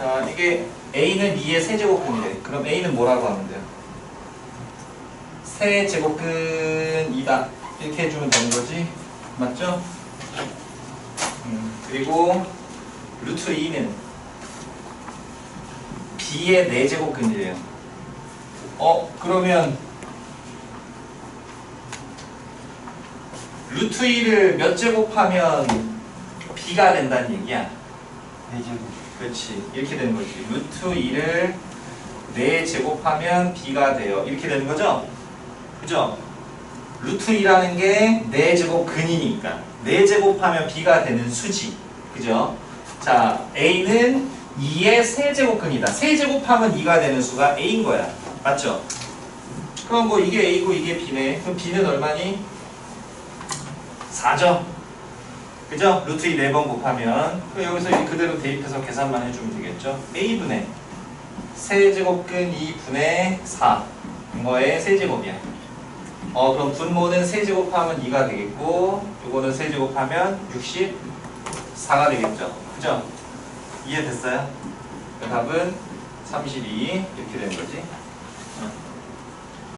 자, 이게 A는 2의 세제곱근이래. 그럼 A는 뭐라고 하면 돼요? 세제곱근이다. 이렇게 해주면 되는 거지. 맞죠? 음, 그리고 루트 2는 B의 4제곱근이래요. 어, 그러면 루트 2를 몇 제곱하면 B가 된다는 얘기야? 그렇지. 이렇게 되는 거지. 루트 2를 4 제곱하면 B가 돼요. 이렇게 되는 거죠? 그죠? 루트 2라는 게 4제곱 근이니까 4제곱하면 B가 되는 수지. 그죠? 자, A는 2의 세제곱 근이다. 세제곱하면 2가 되는 수가 A인 거야. 맞죠? 그럼 뭐 이게 A고 이게 B네. 그럼 B는 얼마니? 4죠? 그죠? 루트 2 4번 곱하면 여기서 그대로 대입해서 계산만 해주면 되겠죠? A분의 세제곱근 2분의 4 이거의 세제곱이야 어 그럼 분모는 세제곱하면 2가 되겠고 요거는 세제곱하면 64가 되겠죠 그죠? 이해됐어요? 그 답은 32 이렇게 되는 거지 어.